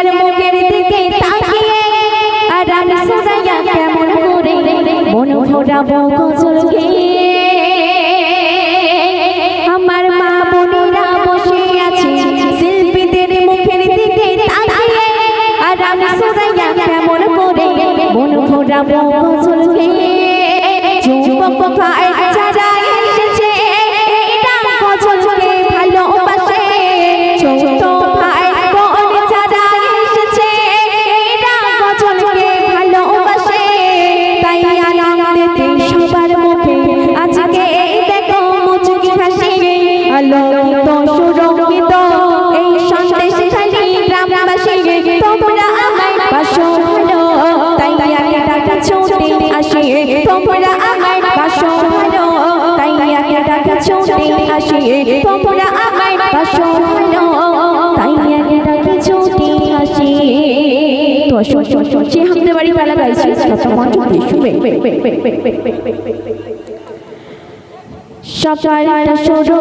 শিল্পীদের মুখের দিকে তাকিয়ে। আর আমি সোনাইয়া কেমন করে মন ভরাবো গজল গেয়ে। আমার মা বোনেরা বসে আছে শিল্পীদের মুখের দিকে তাকিয়ে। আর আমি সোনাইয়া কেমন করে মন ভরাবো গজল গেয়ে। যুবক ভাই আলোকিত সুরঙ্গিত এই সন্দেশ খালি গ্রামবাসী তোমরা আমায় পাশো ভালো। তাই আগে ডাকা ছুটে আসি, তোমরা আমায় পাশো ভালো। তাই আগে ডাকা ছুটে আসি, তোমরা আমায় পাশো ভালো। তাই আগে ডাকা ছুটে আসি। তো আসুন সে হামতে বাড়ি পালা, গাইছি তত মঞ্চ শুবে সকালটা শুরু